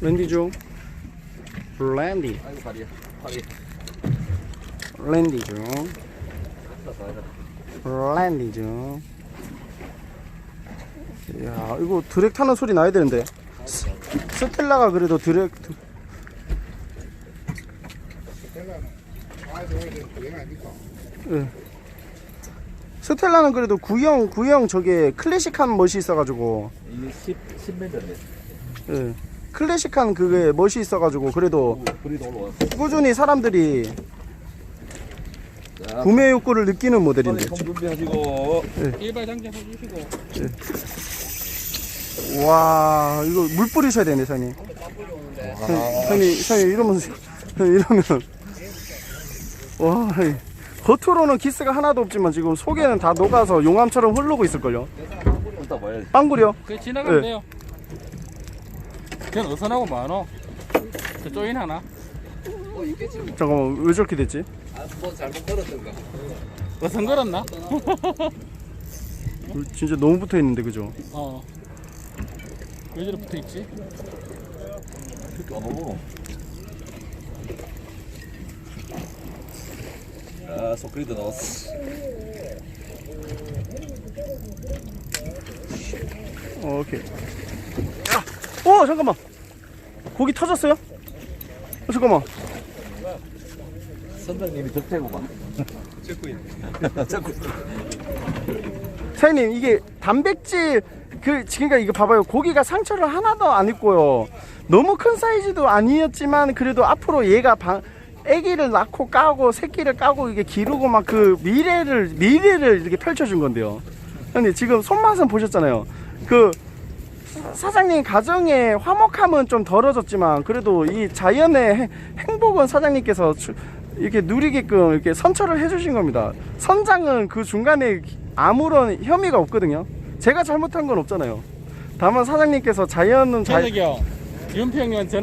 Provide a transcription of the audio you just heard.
랜디 중 랜디 아이고 다리야 다리 랜디 중 아, 랜디 중 이야 이거 드랙 타는 소리 나야 되는데. 스, 스텔라가 그래도 드랙 예. 스텔라는 그래도 구형 구형 저게 클래식한 멋이 있어가지고. 이게 10, 10m네 예. 클래식한 그게 멋이 있어가지고 그래도 불이 올라왔어 꾸준히 사람들이 자 구매 욕구를 느끼는 모델인데. 통 준비하시고. 일발 장전 해주시고. 와 이거 물 뿌리셔야 되네 사장님. 사장님 사장님 이러면 사장님 이러면 와 이- 겉으로는 기스가 하나도 없지만 지금 속에는 다 녹아서 용암처럼 흐르고 있을걸요. 봐야지. 빵구려? 그 지나가면 네. 돼요 그냥 어선하고 많어 저 조인 하나 잠깐만 왜 저렇게 됐지 뭐 잘못 걸었던가 어선 걸었나? 진짜 너무 붙어 있는데 그죠 어. 왜 저래 붙어 있지? 까먹어 아 소크리도 나왔어 어, 오케이 야! 어 잠깐만. 고기 터졌어요? 어, 잠깐만. 선장님이 적재고만 찍고 있네 찍고 사장님 이게 단백질 그 지금까 이거 봐봐요. 고기가 상처를 하나도 안 입고요. 너무 큰 사이즈도 아니었지만 그래도 앞으로 얘가 방 아기를 낳고 까고 새끼를 까고 이게 기르고 막 그 미래를 미래를 이렇게 펼쳐준 건데요. 근데 지금 손맛은 보셨잖아요. 그 사- 사장님 가정의 화목함은 좀 덜어졌지만 그래도 이 자연의 행- 행복은 사장님께서 주- 이렇게 누리게끔 이렇게 선처를 해주신 겁니다. 선장은 그 중간에 아무런 혐의가 없거든요. 제가 잘못한 건 없잖아요. 다만 사장님께서 자연은 자, 저녁이요 윤평 형한테 전화